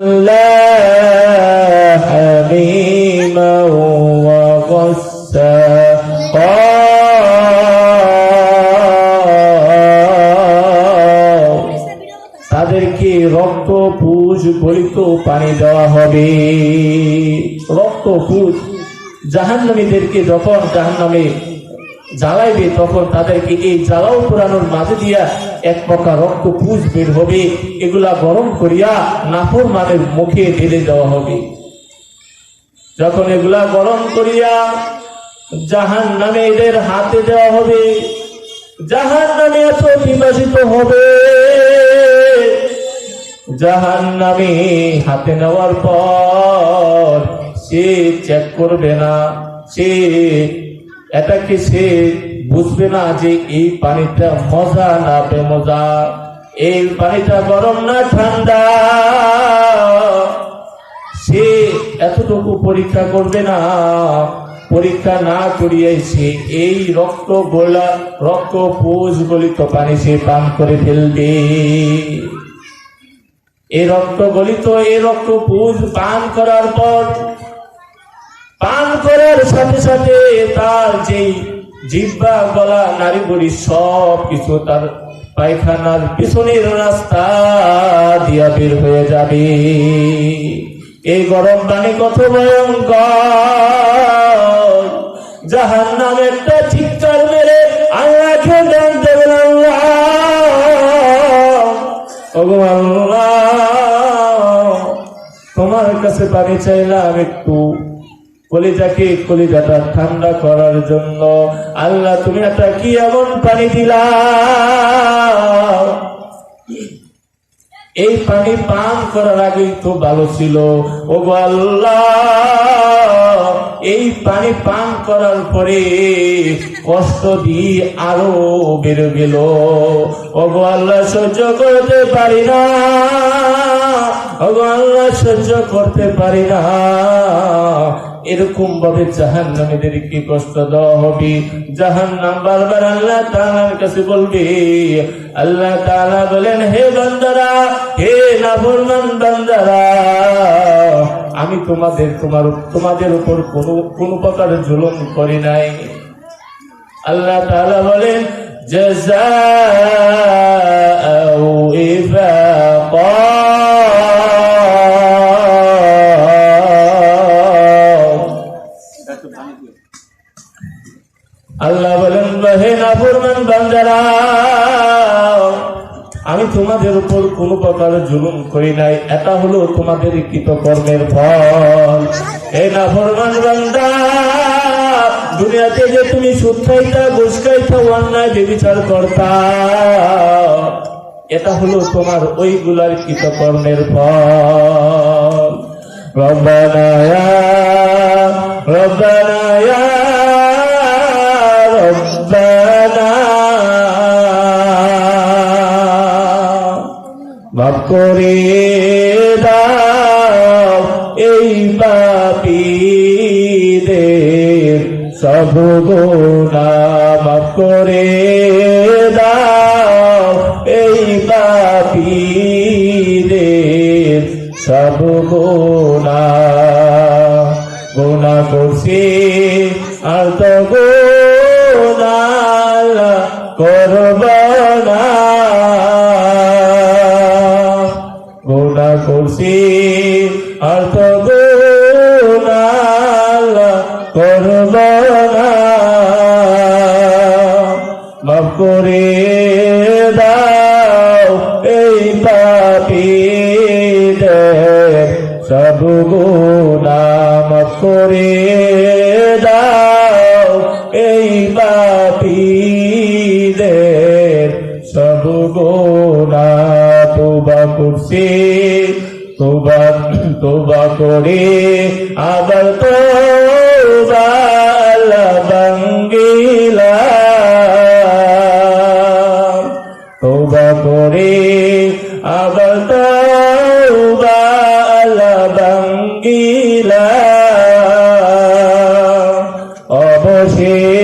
لا حميما وغساقا তাদেরকে রক্ত পুষ গলিত পানি দেওয়া হবে রক্ত পুষ জাহান্নামীদেরকে যখন জাহান্নামে জ্বালাইবে, তখন তাদেরকে এই জ্বালাও পুরানোর মাঝে দিয়া এক প্রকার রক্ত পুষ বের হবে। এগুলা গরম করিয়া নাফর মানের মুখে ঢেলে দেওয়া হবে। যখন এগুলা গরম করিয়া জাহান নামে এদের হাতে দেওয়া হবে জাহান নামে এত বিভাজিত হবে। জাহান নামে হাতে নেওয়ার পর সে চেক করবে না, সে এটাকে সে বুঝবে না যে এই পানিটা মজা না বেমজা। এই পানিটা গরম না ঠান্ডা। সে এতটুকু পরীক্ষা করবে না। পরীক্ষা না করিয়ে সে এই রক্ত গোলা, রক্ত পুষ গলিত পানি সে পান করে ফেলবে। এই রক্ত গলিত, এই রক্ত পুষ পান করার পর পান করার সাথে সাথে তার যেই জিব্বা, গলা নারী বড়ি সব কিছু তার পায়খানার পিছনের রাস্তা দিয়া বের হয়ে যাবে। এই গরম পানি কত ভয়ঙ্কর। জাহান নাম একটা চিৎকার মেরে আল্লাহকে ডাক দেবেন আল্লাহ, তোমার কাছে পানি চাইলাম একটু। কলিজাকে কলিজাটা ঠান্ডা করার জন্য। আল্লাহ, তুমি একটা কি এমন পানি দিলা? এই পানি পান করার আগেই তো ভালো ছিল। ও আল্লাহ, এই পানি পান করার পরে কষ্ট দিয়ে আরও বেড়ে গেল। ও আল্লাহ, সহ্য করতে পারি না। ও আল্লাহ, সহ্য করতে পারি না। এরকম ভাবে জাহান নামীদেরকে কষ্ট দেওয়া হবে। জাহান নাম বারবার আল্লাহ তালার কাছে বলবে, আল্লাহ তালা বলেন, হে বান্দারা, হে নাফরমান বান্দারা, আমি তোমাদের, তোমার, তোমাদের উপর কোনো কোনো প্রকার জুলুম করি নাই। আল্লাহ তাআলা বলেন জাযাউ আল্লাহ বলেন হে নাফরমান বান্দারা, আমি তোমাদের উপর কোনো প্রকার জুলুম করি নাই। এটা হলো তোমাদের কৃতকর্মের ফল। হে নাফরমান বান্দা, দুনিয়াতে যে তুমি সুদ খাইতা, ঘুষ খাইতা, অন্যায় করতা, এটা হলো তোমার ওইগুলার কৃতকর্মের ফল। রব্বানা ইয়া রব্বানা ইয়া, রব্বানা মাফ করে দাও এই পাপীদের সব গোনা মাফ করে দাও এই পাপীদের সব গুণা গোনা করছি আর তো গুণা করব মাফ করে দাও এই পাপীদের সব গুণা করে দাও এই পাপীদের সব গুণা তোবা করছি, তোবা তোবা করে আবার বাল বাঙ্গিলাম তোবা করে আবার বাল বাঙ্গিলাম অবশেষ